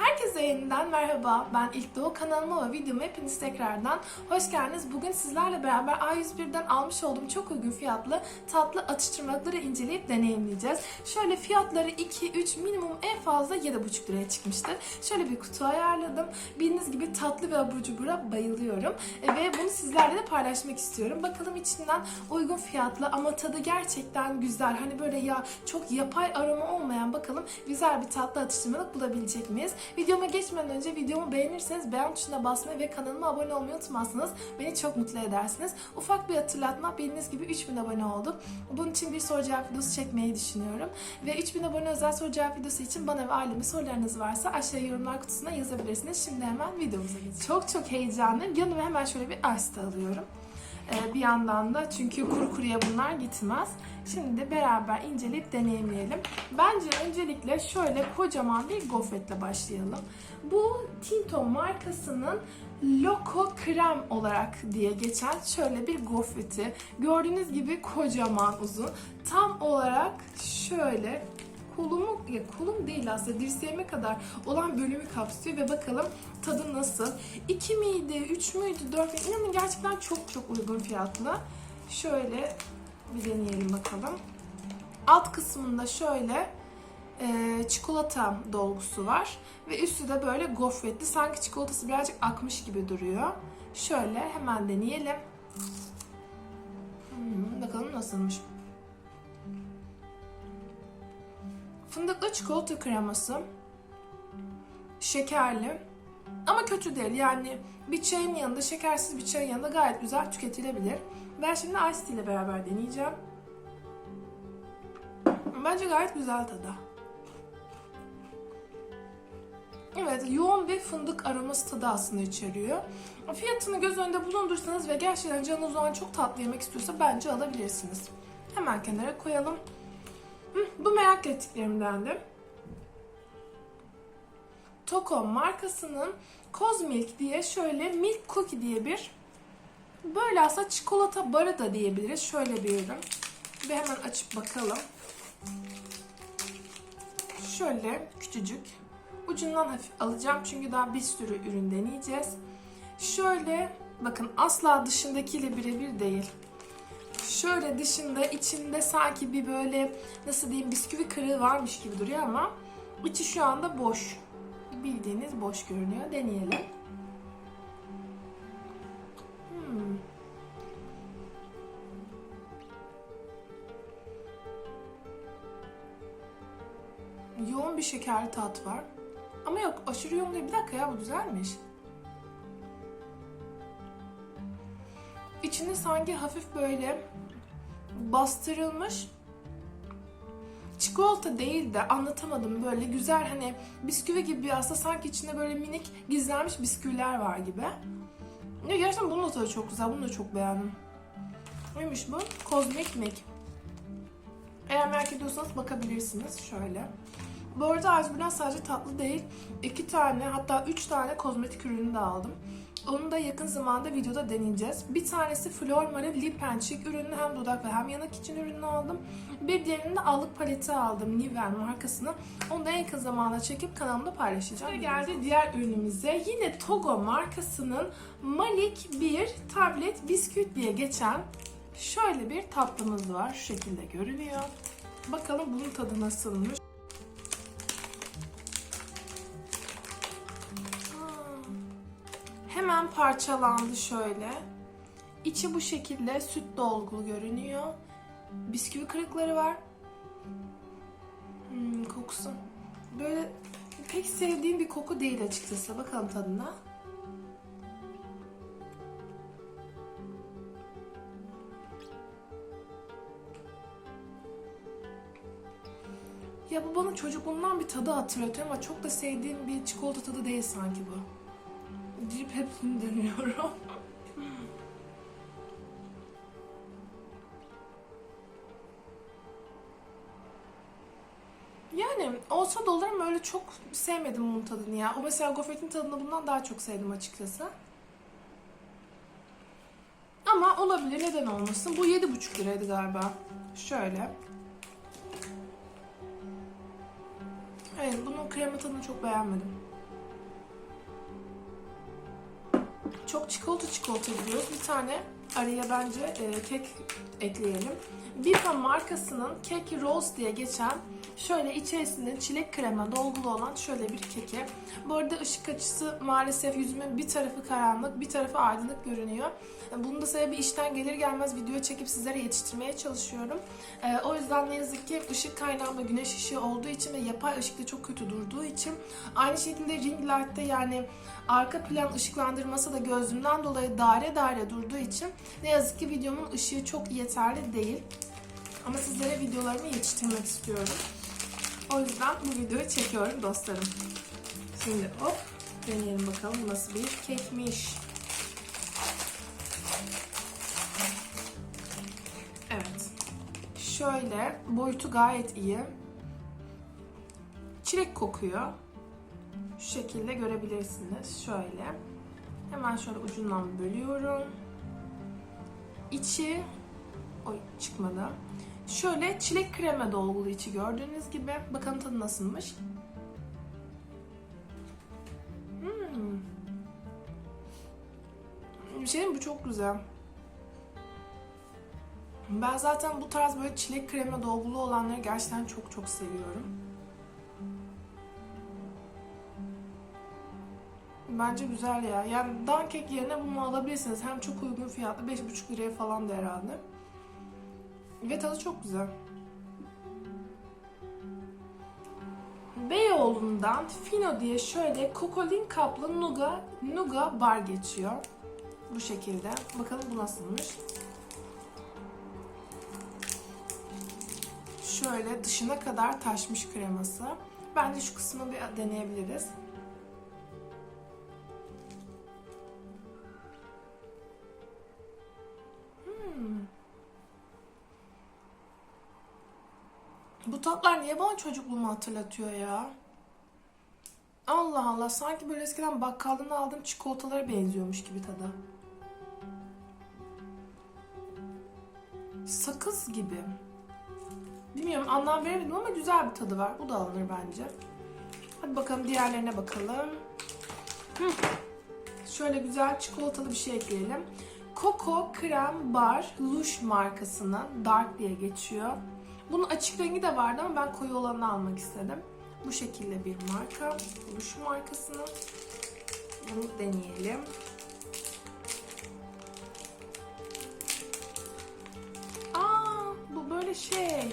How Herkese yeniden merhaba. Ben İlk Doğu kanalıma ve videoma hepiniz tekrardan hoş geldiniz. Bugün sizlerle beraber A101'den almış olduğum çok uygun fiyatlı tatlı atıştırmalıkları inceleyip deneyimleyeceğiz. Şöyle fiyatları 2-3 minimum en fazla 7,5 liraya çıkmıştır. Şöyle bir kutu ayarladım. Bildiğiniz gibi tatlı ve abur cubura bayılıyorum. E, Ve bunu sizlerle de paylaşmak istiyorum. Bakalım içinden uygun fiyatlı ama tadı gerçekten güzel. Hani böyle ya çok yapay aroma olmayan bakalım güzel bir tatlı atıştırmalık bulabilecek miyiz? Videoma geçmeden önce videomu beğenirseniz beğen tuşuna basmayı ve kanalıma abone olmayı unutmazsanız beni çok mutlu edersiniz. Ufak bir hatırlatma bildiğiniz gibi 3000 abone olduk. Bunun için bir soru cevap videosu çekmeyi düşünüyorum. Ve 3000 abone özel soru cevap videosu için bana ve aileme sorularınız varsa aşağıya yorumlar kutusuna yazabilirsiniz. Şimdi hemen videomuza geçelim. Çok çok heyecanlıyım. Yanıma hemen şöyle bir asta alıyorum. Ee, bir yandan da çünkü kuru kuruya bunlar gitmez. Şimdi de beraber inceleyip deneyimleyelim. Bence öncelikle şöyle kocaman bir gofretle başlayalım. Bu Tinto markasının Loco Krem olarak diye geçen şöyle bir gofreti. Gördüğünüz gibi kocaman uzun. Tam olarak şöyle kolumu, ya kolum değil aslında dirseğime kadar olan bölümü kapsıyor ve bakalım tadı nasıl. 2 miydi, 3 müydü, 4 müydü? İnanın gerçekten çok çok uygun fiyatlı. Şöyle bir deneyelim bakalım. Alt kısmında şöyle e, çikolata dolgusu var ve üstü de böyle gofretli. Sanki çikolatası birazcık akmış gibi duruyor. Şöyle hemen deneyelim. Hmm, bakalım nasılmış. Fındıklı çikolata kreması. Şekerli. Ama kötü değil. Yani bir çayın yanında, şekersiz bir çayın yanında gayet güzel tüketilebilir. Ben şimdi Ice Tea ile beraber deneyeceğim. Bence gayet güzel tadı. Evet, yoğun bir fındık aroması tadı aslında içeriyor. Fiyatını göz önünde bulundursanız ve gerçekten canınız o çok tatlı yemek istiyorsa bence alabilirsiniz. Hemen kenara koyalım. Hı, bu merak ettiklerimdendi. Toko markasının Cosmilk diye şöyle Milk Cookie diye bir böyle aslında çikolata barı da diyebiliriz. Şöyle bir ürün. Ve hemen açıp bakalım. Şöyle küçücük. Ucundan hafif alacağım çünkü daha bir sürü ürün deneyeceğiz. Şöyle bakın asla dışındakiyle birebir değil. Şöyle dışında içinde sanki bir böyle nasıl diyeyim bisküvi kırığı varmış gibi duruyor ama içi şu anda boş. Bildiğiniz boş görünüyor. Deneyelim. Hmm. Yoğun bir şekerli tat var. Ama yok aşırı yoğun değil. Bir dakika ya bu güzelmiş. İçinde sanki hafif böyle bastırılmış çikolata değil de anlatamadım böyle güzel hani bisküvi gibi aslında sanki içinde böyle minik gizlenmiş bisküviler var gibi. Ya gerçekten bunun da tadı çok güzel. Bunu da çok beğendim. Neymiş bu? Cosmic Milk. Eğer merak ediyorsanız bakabilirsiniz. Şöyle. Bu arada Azmi'den sadece tatlı değil, iki tane hatta üç tane kozmetik ürünü de aldım. Onu da yakın zamanda videoda deneyeceğiz. Bir tanesi Flormar'ın Lip and Cheek ürünü hem dudak ve hem yanak için ürünü aldım. Bir diğerini de allık paleti aldım Nivea markasını. Onu da en yakın zamanda çekip kanalımda paylaşacağım. Şimdi geldi diğer ürünümüze. Yine Togo markasının Malik bir tablet bisküvit diye geçen şöyle bir tatlımız var. Şu şekilde görünüyor. Bakalım bunun tadı nasılmış. Hemen parçalandı şöyle. İçi bu şekilde süt dolgulu görünüyor. Bisküvi kırıkları var. Hmm, kokusu. Böyle pek sevdiğim bir koku değil açıkçası. Bakalım tadına. Ya bu bana çocukluğumdan bir tadı hatırlatıyor ama çok da sevdiğim bir çikolata tadı değil sanki bu. Gidip hepsini deniyorum. Yani olsa da olur ama öyle çok sevmedim bunun tadını ya. O mesela gofretin tadını bundan daha çok sevdim açıkçası. Ama olabilir neden olmasın. Bu 7,5 liraydı galiba. Şöyle. Evet bunun krema tadını çok beğenmedim. Çok çikolata çikolata gidiyoruz. Bir tane araya bence e, kek ekleyelim. Bifa markasının Cake Rolls diye geçen şöyle içerisinde çilek krema dolgulu olan şöyle bir keki. Bu arada ışık açısı maalesef yüzümün bir tarafı karanlık, bir tarafı aydınlık görünüyor. Bunun da sebebi işten gelir gelmez video çekip sizlere yetiştirmeye çalışıyorum. Ee, o yüzden ne yazık ki ışık kaynağım da güneş ışığı olduğu için ve yapay ışık da çok kötü durduğu için aynı şekilde ring light'te yani arka plan ışıklandırması da gözlüğümden dolayı daire daire durduğu için ne yazık ki videomun ışığı çok yeterli değil. Ama sizlere videolarımı yetiştirmek istiyorum. O yüzden bu videoyu çekiyorum dostlarım. Şimdi hop deneyelim bakalım nasıl bir kekmiş. Evet. Şöyle boyutu gayet iyi. Çilek kokuyor. Şu şekilde görebilirsiniz. Şöyle. Hemen şöyle ucundan bölüyorum. İçi oy çıkmadı. Şöyle çilek krema dolgulu içi gördüğünüz gibi. Bakalım tadı nasılmış. Hmm. Şey bu çok güzel. Ben zaten bu tarz böyle çilek krema dolgulu olanları gerçekten çok çok seviyorum. Bence güzel ya. Yani dankek yerine bunu alabilirsiniz. Hem çok uygun fiyatlı. 5,5 liraya falan da herhalde. Ve tadı çok güzel. Beyoğlu'ndan Fino diye şöyle kokolin kaplı Nuga, Nuga bar geçiyor. Bu şekilde. Bakalım bu nasılmış. Şöyle dışına kadar taşmış kreması. Bence şu kısmı bir deneyebiliriz. Bu tatlar niye bana çocukluğumu hatırlatıyor ya? Allah Allah sanki böyle eskiden bakkaldan aldığım çikolatalara benziyormuş gibi tadı. Sakız gibi. Bilmiyorum anlam veremedim ama güzel bir tadı var. Bu da alınır bence. Hadi bakalım diğerlerine bakalım. Hı. Şöyle güzel çikolatalı bir şey ekleyelim. Coco Krem Bar Lush markasının Dark diye geçiyor. Bunun açık rengi de vardı ama ben koyu olanını almak istedim. Bu şekilde bir marka. Lush markasının. Bunu deneyelim. Aa, bu böyle şey.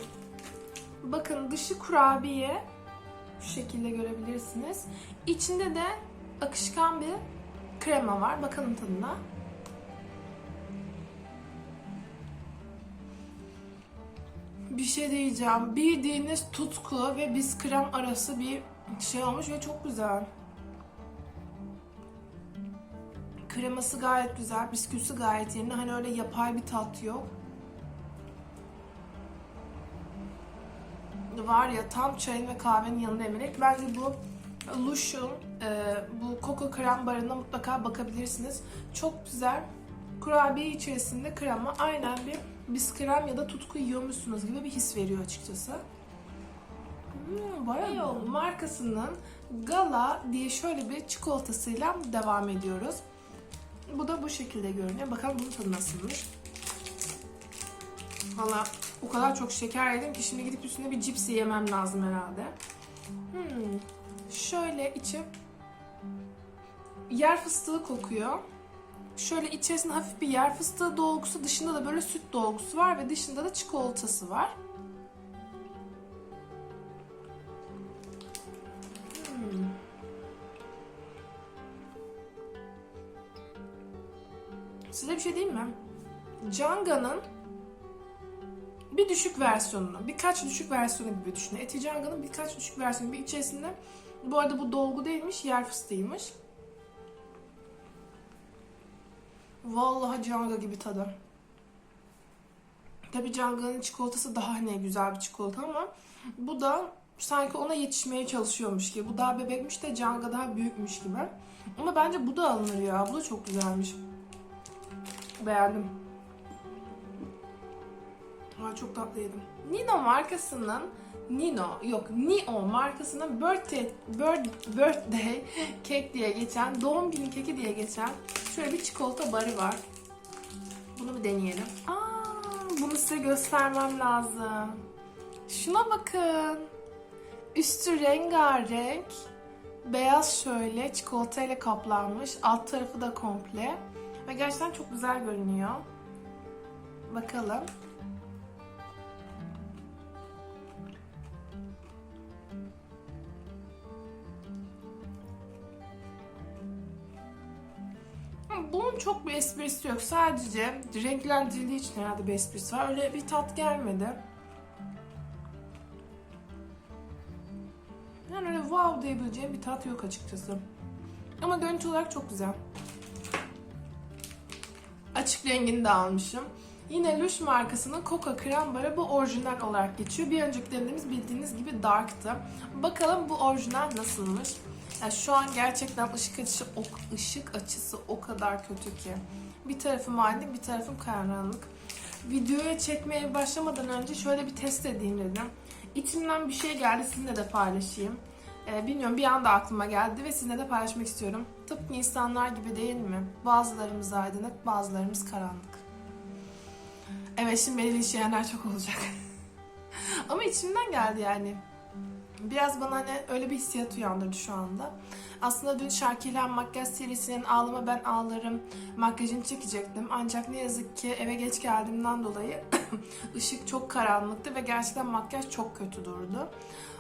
Bakın dışı kurabiye. Şu şekilde görebilirsiniz. İçinde de akışkan bir krema var. Bakalım tadına. Bir şey diyeceğim. Bildiğiniz tutku ve biskrem arası bir şey olmuş ve çok güzel. Kreması gayet güzel, bisküvisi gayet yerinde. Hani öyle yapay bir tat yok. Var ya tam çayın ve kahvenin yanında eminek. Bence bu Lush'un e, bu Coco krem barına mutlaka bakabilirsiniz. Çok güzel. Kurabiye içerisinde krema aynen bir biskrem ya da tutku yiyormuşsunuz gibi bir his veriyor açıkçası. Hmm, bayağı Beyoğlu markasının Gala diye şöyle bir çikolatasıyla devam ediyoruz. Bu da bu şekilde görünüyor. Bakalım bunun tadı nasılmış. Valla o kadar çok şeker yedim ki şimdi gidip üstüne bir cips yemem lazım herhalde. Hmm. Şöyle içi yer fıstığı kokuyor. Şöyle içerisinde hafif bir yer fıstığı dolgusu, dışında da böyle süt dolgusu var ve dışında da çikolatası var. Hmm. Size bir şey diyeyim mi? Canga'nın bir düşük versiyonunu, birkaç düşük versiyonu gibi düşünün. Eti Canga'nın birkaç düşük versiyonu bir içerisinde. Bu arada bu dolgu değilmiş, yer fıstığıymış. Vallahi Canga gibi tadı. Tabii Canga'nın çikolatası daha ne güzel bir çikolata ama bu da sanki ona yetişmeye çalışıyormuş gibi. Bu daha bebekmiş de Canga daha büyükmüş gibi. Ama bence bu da alınır ya. Bu da çok güzelmiş. Beğendim. Aa, çok tatlı yedim. Nino markasının Nino yok Nio markasının birthday, bird, birthday cake diye geçen doğum günü keki diye geçen şöyle bir çikolata barı var. Bunu bir deneyelim. Aa, bunu size göstermem lazım. Şuna bakın. Üstü rengarenk. Beyaz şöyle çikolatayla kaplanmış. Alt tarafı da komple. Ve gerçekten çok güzel görünüyor. Bakalım. Çok bir esprisi yok. Sadece renklendirildiği için herhalde bir esprisi var. Öyle bir tat gelmedi. Yani öyle wow diyebileceğim bir tat yok açıkçası. Ama görüntü olarak çok güzel. Açık rengini de almışım. Yine Lush markasının Coca Krem Barı bu orijinal olarak geçiyor. Bir önceki denediğimiz bildiğiniz gibi Dark'tı. Bakalım bu orijinal nasılmış? Yani şu an gerçekten ışık açısı, o, ışık açısı o kadar kötü ki. Bir tarafım aydınlık, bir tarafım karanlık. Videoya çekmeye başlamadan önce şöyle bir test edeyim dedim. İçimden bir şey geldi, sizinle de paylaşayım. Ee, bilmiyorum bir anda aklıma geldi ve sizinle de paylaşmak istiyorum. Tıpkı insanlar gibi değil mi? Bazılarımız aydınlık, bazılarımız karanlık. Evet şimdi beni linçleyenler çok olacak. Ama içimden geldi yani. Biraz bana hani öyle bir hissiyat uyandırdı şu anda. Aslında dün Şarkıyla Makyaj serisinin Ağlama Ben Ağlarım makyajını çekecektim. Ancak ne yazık ki eve geç geldiğimden dolayı ışık çok karanlıktı ve gerçekten makyaj çok kötü durdu.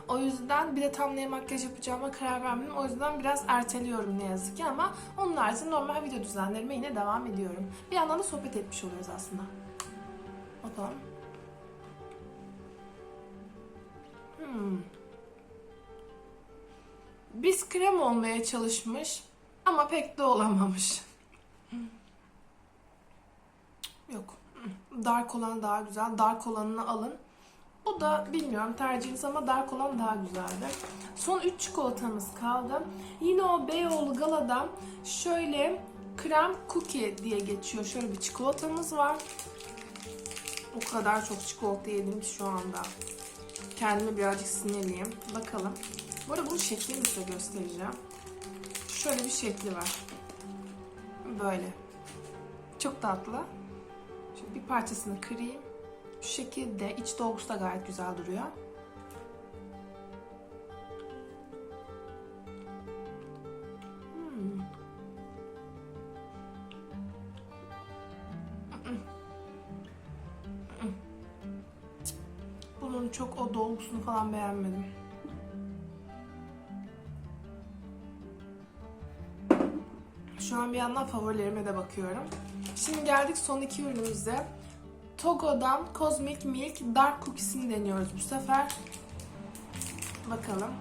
O yüzden bir de tam ne makyaj yapacağıma karar vermedim. O yüzden biraz erteliyorum ne yazık ki ama onun haricinde normal video düzenlerime yine devam ediyorum. Bir yandan da sohbet etmiş oluyoruz aslında. Bakalım. Hmm. Biz krem olmaya çalışmış ama pek de olamamış. Yok. Dark olan daha güzel. Dark olanını alın. Bu da bilmiyorum tercihiniz ama dark olan daha güzeldi. Son 3 çikolatamız kaldı. Yine o Beyoğlu Gala'dan şöyle krem cookie diye geçiyor. Şöyle bir çikolatamız var. O kadar çok çikolata yedim ki şu anda. Kendimi birazcık sinirliyim. Bakalım. Bu arada bunun şeklini size göstereceğim. Şöyle bir şekli var. Böyle. Çok tatlı. Şimdi bir parçasını kırayım. Şu şekilde iç dolgusu da gayet güzel duruyor. Hmm. Bunun çok o dolgusunu falan beğenmedim. An bir yandan favorilerime de bakıyorum. Şimdi geldik son iki ürünümüze. Togo'dan Cosmic Milk Dark Cookies'ini deniyoruz bu sefer. Bakalım.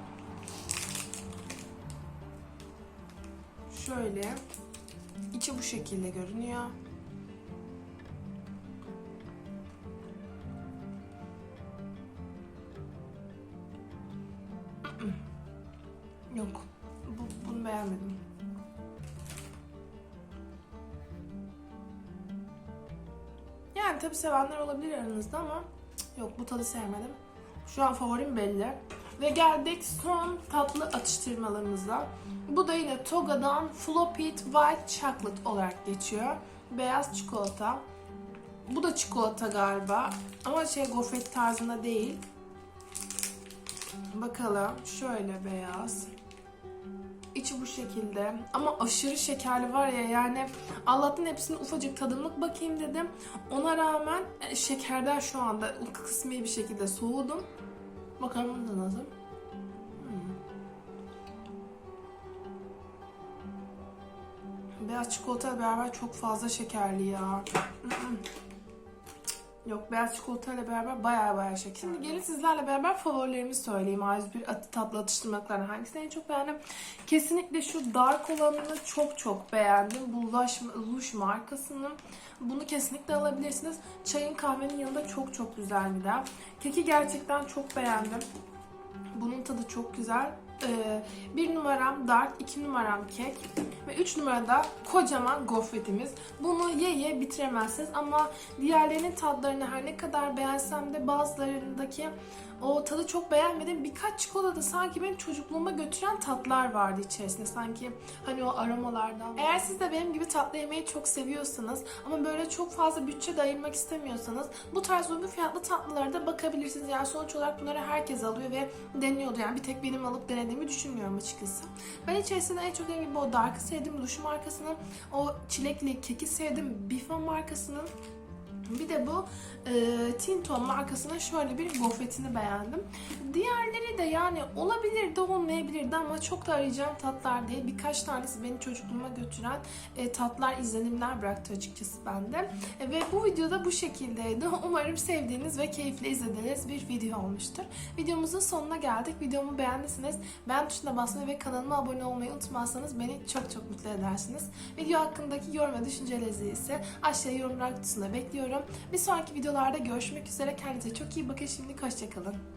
Şöyle. İçi bu şekilde görünüyor. Yani tabi sevenler olabilir aranızda ama yok bu tadı sevmedim. Şu an favorim belli. Ve geldik son tatlı atıştırmalarımıza. Bu da yine Toga'dan Floppy White Chocolate olarak geçiyor. Beyaz çikolata. Bu da çikolata galiba. Ama şey gofret tarzında değil. Bakalım. Şöyle beyaz. İçi bu şekilde. Ama aşırı şekerli var ya yani Allah'tan hepsini ufacık tadımlık bakayım dedim. Ona rağmen e, şekerden şu anda kısmi bir şekilde soğudum. Bakalım da nasıl. Hmm. Beyaz çikolata beraber çok fazla şekerli ya. Yok beyaz çikolatayla beraber bayağı bayağı şeker. Şimdi gelin sizlerle beraber favorilerimi söyleyeyim. A101 at- tatlı atıştırmalıklardan hangisini en çok beğendim? Kesinlikle şu dark olanını çok çok beğendim. Bu Lush, Lush markasının. Bunu kesinlikle alabilirsiniz. Çayın kahvenin yanında çok çok güzel gider. Keki gerçekten çok beğendim. Bunun tadı çok güzel. Ee, bir numaram dark, iki numaram kek ve üç numarada kocaman gofretimiz. Bunu ye ye bitiremezsiniz ama diğerlerinin tatlarını her ne kadar beğensem de bazılarındaki o tadı çok beğenmedim. Birkaç çikolata sanki benim çocukluğuma götüren tatlar vardı içerisinde. Sanki hani o aromalardan. Eğer siz de benim gibi tatlı yemeyi çok seviyorsanız ama böyle çok fazla bütçe de ayırmak istemiyorsanız bu tarz uygun fiyatlı tatlılara da bakabilirsiniz. Yani sonuç olarak bunları herkes alıyor ve deniyordu. Yani bir tek benim alıp denediğimi düşünmüyorum açıkçası. Ben içerisinde en çok dediğim gibi o Dark'ı sevdim. Lush markasının o çilekli keki sevdim. Bifan markasının bir de bu e, Tinton markasının şöyle bir gofretini beğendim. Diğerleri de yani olabilir de olmayabilirdi ama çok da arayacağım tatlar değil. Birkaç tanesi beni çocukluğuma götüren e, tatlar, izlenimler bıraktı açıkçası bende. E, ve bu videoda bu şekildeydi. Umarım sevdiğiniz ve keyifle izlediğiniz bir video olmuştur. Videomuzun sonuna geldik. Videomu beğendiyseniz beğen tuşuna basmayı ve kanalıma abone olmayı unutmazsanız beni çok çok mutlu edersiniz. Video hakkındaki yorum ve düşüncelerinizi ise aşağıya yorumlar kutusunda bekliyorum. Bir sonraki videolarda görüşmek üzere. Kendinize çok iyi bakın. Şimdi hoşçakalın.